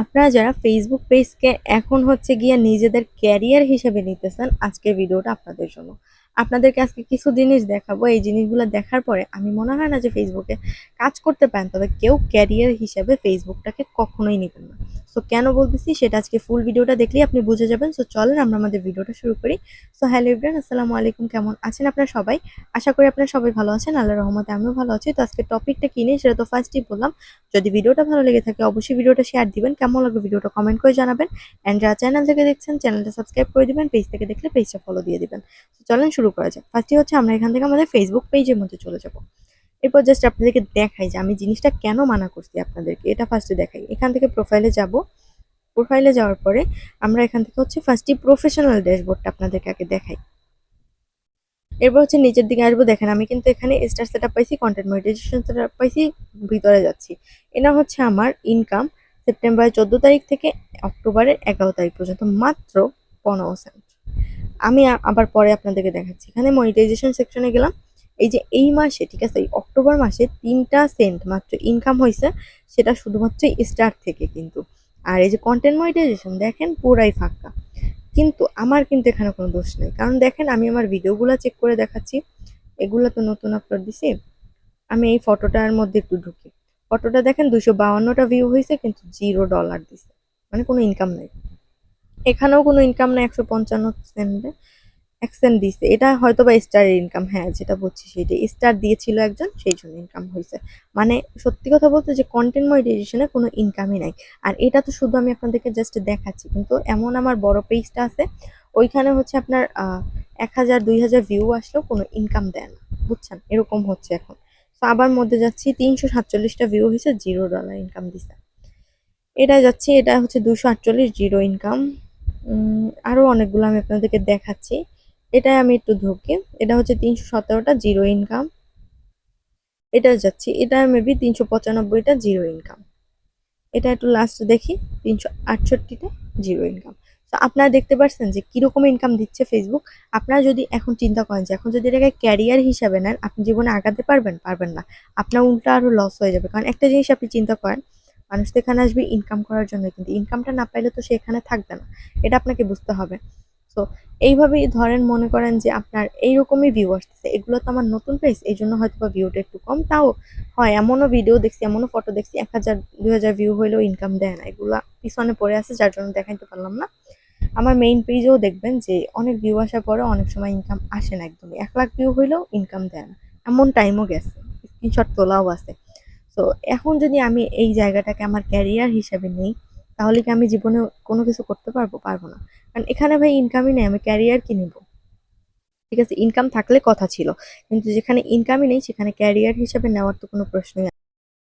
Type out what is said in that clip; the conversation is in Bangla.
আপনারা যারা ফেসবুক পেজকে এখন হচ্ছে গিয়ে নিজেদের ক্যারিয়ার হিসেবে নিতেছেন, আজকের ভিডিওটা আপনাদের জন্য। আপনাদেরকে আজকে কিছু জিনিস দেখাবো। এই জিনিসগুলো দেখার পরে আমি মনে হয় না যে ফেসবুকে কাজ করতে পারেন, তবে কেউ ক্যারিয়ার হিসেবে ফেসবুকটাকে কখনোই নেবেন না। সো কেন বলতেছি? সেটা আজকে ফুল ভিডিওটা দেখলেই আপনি বুঝে যাবেন। সো চলেন আমরা আমাদের ভিডিওটা শুরু করি। সো হ্যালো ইব্রান আসসালামু আলাইকুম। কেমন আছেন আপনারা সবাই? আশা করি আপনারা সবাই ভালো আছেন। আল্লাহ রহমতে আমিও ভালো আছি। তো আজকে টপিকটা কিনে সেটা তো ফার্স্টই বললাম। যদি ভিডিওটা ভালো লেগে থাকে, অবশ্যই ভিডিওটা শেয়ার দিবেন। কেমন লাগল ভিডিওটা কমেন্ট করে জানাবেন। অ্যান্ড যারা চ্যানেল থেকে দেখছেন চ্যানেলটা সাবস্ক্রাইব করে দিবেন। পেজ থেকে দেখলে পেজটা ফলো দিয়ে দিবেন। চলেন শুরু করা যাক। ফার্স্টই হচ্ছে আমরা এখান থেকে আমাদের ফেসবুক পেজের মধ্যে চলে যাব। এরপর জাস্ট আপনাদেরকে দেখাই যে আমি জিনিসটা কেন মানা করছি আপনাদেরকে, এটা ফার্স্টে দেখাই। এখান থেকে প্রোফাইলে যাব। প্রোফাইলে যাওয়ার পরে আমরা এখান থেকে হচ্ছে ফার্স্টই প্রফেশনাল ড্যাশবোর্ডটা আপনাদেরকে আগে দেখাই। এরপর হচ্ছে নিচের দিকে আসব। দেখেন, আমি কিন্তু এখানে স্টার সেট আপ পাইছি কন্টেন্ট মনিটাইজেশন সেট আপ পাইছি, ভিতরে যাচ্ছি। এটা হচ্ছে আমার ইনকাম সেপ্টেম্বরের চোদ্দ তারিখ থেকে অক্টোবরের এগারো তারিখ পর্যন্ত, মাত্র পনেরো সেন্ট আমি আবার পরে আপনাদেরকে দেখাচ্ছি। এখানে মনিটাইজেশন সেকশনে গেলাম। এই যে এই মাসে, ঠিক আছে, এই অক্টোবর মাসে তিনটা সেন্ট মাত্র ইনকাম হয়েছে সেটা শুধুমাত্র স্টার থেকে কিন্তু। আর এই যে কন্টেন্ট মনিটাইজেশন দেখেন পুরাই ফাঁকা। কিন্তু আমার কিন্তু এখানে কোনো দোষ নেই। কারণ দেখেন, আমি আমার ভিডিওগুলো চেক করে দেখাচ্ছি। এগুলো তো নতুন আপলোড দিছি। আমি এই ফটোটার মধ্যে একটু ঢুকি। ফটোটা দেখেন দুশো বাউান্নটা ভিউ হয়েছে কিন্তু জিরো ডলার দিছে। মানে কোনো ইনকাম নেই। এখানেও কোনো ইনকাম নেই একশো পঞ্চান্ন সেন্টে এক সেন্ট দিছে এটা হয়তো বা স্টারের ইনকাম হ্যাঁ যেটা বলছি সেটাই। স্টার দিয়েছিল একজন, সেই জন্য ইনকাম হয়েছে। মানে সত্যি কথা বলতে যে কন্টেন্ট মনিটাইজেশনে কোনো ইনকামই নাই। আর এটা তো শুধু আমি আপনাদেরকে জাস্ট দেখাচ্ছি, কিন্তু এমন আমার বড় পেজটা আছে, ওইখানে হচ্ছে আপনার এক হাজার, দুই হাজার ভিউ আসলেও কোনো ইনকাম দেয় না। বুঝছেন? এরকম হচ্ছে এখন। তো আবার মধ্যে যাচ্ছি, তিনশো সাতচল্লিশটা ভিউ হয়েছে জিরো ডলার ইনকাম দিছে। এটা যাচ্ছি, এটা হচ্ছে দুশো আটচল্লিশ জিরো ইনকাম আরও অনেকগুলো আমি আপনাদেরকে দেখাচ্ছি। এটাই আমি একটু ঢুকি এটা হচ্ছে তিনশো সতেরোটা জিরো ইনকাম। এটা যাচ্ছি। এটা মেবি তিনশো পঁচানব্বইটা জিরো ইনকাম। এটা একটু লাস্ট দেখি। তিনশো আটষট্টিটা জিরো ইনকাম। তো আপনারা দেখতে পাচ্ছেন যে কীরকম ইনকাম দিচ্ছে ফেসবুক আপনারা যদি এখন চিন্তা করেন যে এখন যদি এটাকে ক্যারিয়ার হিসাবে নেন, আপনি জীবনে আগাতে পারবেন? পারবেন না। আপনার উল্টা আরও লস হয়ে যাবে। কারণ একটা জিনিস আপনি চিন্তা করেন মানুষ তো এখানে আসবে ইনকাম করার জন্য। কিন্তু ইনকামটা না পাইলে তো সে এখানে থাকবে না। এটা আপনাকে বুঝতে হবে। সো এইভাবেই ধরেন, মনে করেন যে আপনার এইরকমই ভিউ আসতেছে। এগুলো তো আমার নতুন পেজ এই জন্য হয়তো বা ভিউটা একটু কম। তাও হয়, এমনও ভিডিও দেখছি, এমনও ফটো দেখছি, এক হাজার, দুই হাজার ভিউ হইলেও ইনকাম দেয় না। এগুলা পিছনে পড়ে আছে, যার জন্য দেখাইতে পারলাম না। আমার মেইন পেজেও দেখবেন যে অনেক ভিউ আসার পরে অনেক সময় ইনকাম আসে না একদমই। এক লাখ ভিউ হইলেও ইনকাম দেয় না। এমন টাইমও গেছে। স্ক্রিনশট তোলাও আছে। তো এখন যদি আমি এই জায়গাটাকে আমার ক্যারিয়ার হিসাবে নেই, তাহলে কি আমি জীবনে কোনো কিছু করতে পারব? পারব না। কারণ এখানে ভাই ইনকামই নেই, আমি ক্যারিয়ার কি নেব? ঠিক আছে ইনকাম থাকলে কথা ছিল। কিন্তু যেখানে ইনকামই নেই, সেখানে ক্যারিয়ার হিসাবে নেওয়ার তো কোনো প্রশ্নই